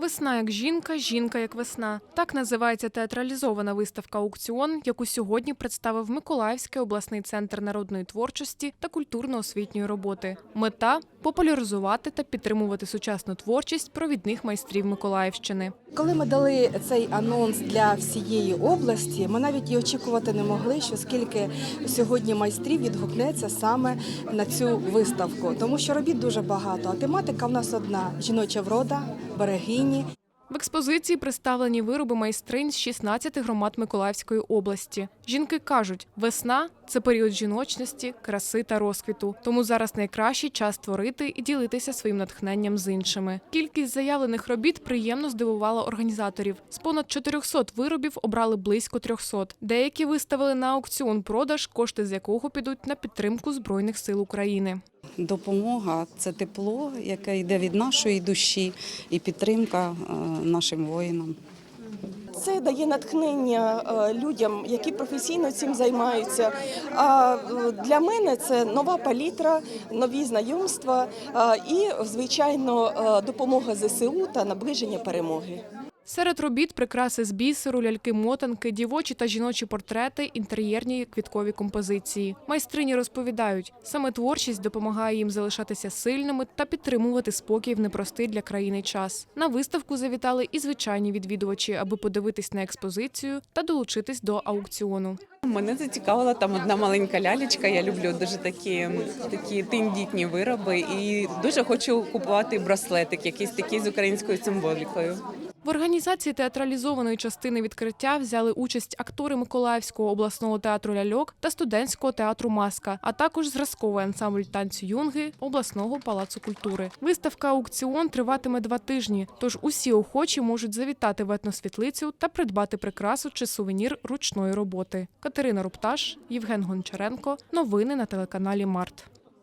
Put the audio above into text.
Весна як жінка, жінка як весна. Так називається театралізована виставка аукціон, яку сьогодні представив Миколаївський обласний центр народної творчості та культурно-освітньої роботи. Мета популяризувати та підтримувати сучасну творчість провідних майстрів Миколаївщини. Коли ми дали цей анонс для всієї області, ми навіть і очікувати не могли, що скільки сьогодні майстрів відгукнеться саме на цю виставку, тому що робіт дуже багато. А тематика в нас одна: жіноча врода, берегині. В експозиції представлені вироби майстринь з 16 громад Миколаївської області. Жінки кажуть, весна це період жіночності, краси та розквіту. Тому зараз найкращий час творити і ділитися своїм натхненням з іншими. Кількість заявлених робіт приємно здивувала організаторів. З понад 400 виробів обрали близько 300. Деякі виставили на аукціон продаж, кошти з якого підуть на підтримку збройних сил України. Допомога це тепло, яке йде від нашої душі, і підтримка е, нашим воїнам. Це дає натхнення е, людям, які професійно цим займаються. А е, для мене це нова палітра, нові знайомства і, звичайно, допомога ЗСУ та наближення перемоги. Серед робіт прикраси з бісеру, ляльки-мотанки, дівочі та жіночі портрети, інтер'єрні квіткові композиції. Майстрині розповідають, саме творчість допомагає їм залишатися сильними та підтримувати спокій в непростий для країни час. На виставку завітали і звичайні відвідувачі, аби подивитись на експозицію та долучитись до аукціону. Мене зацікавила там одна маленька лялечка. Я люблю дуже такі, такі тендітні вироби і дуже хочу купувати браслетик, якийсь такий з українською символікою. В організації театралізованої частини відкриття взяли участь актори Миколаївського обласного театру ляльок та студентського театру Маска, а також зразковий ансамбль танцю юнги обласного палацу культури. Виставка аукціон триватиме два тижні, тож усі охочі можуть завітати в етносвітлицю та придбати прикрасу чи сувенір ручної роботи. Катерина Рупташ, Євген Гончаренко. Новини на телеканалі Март.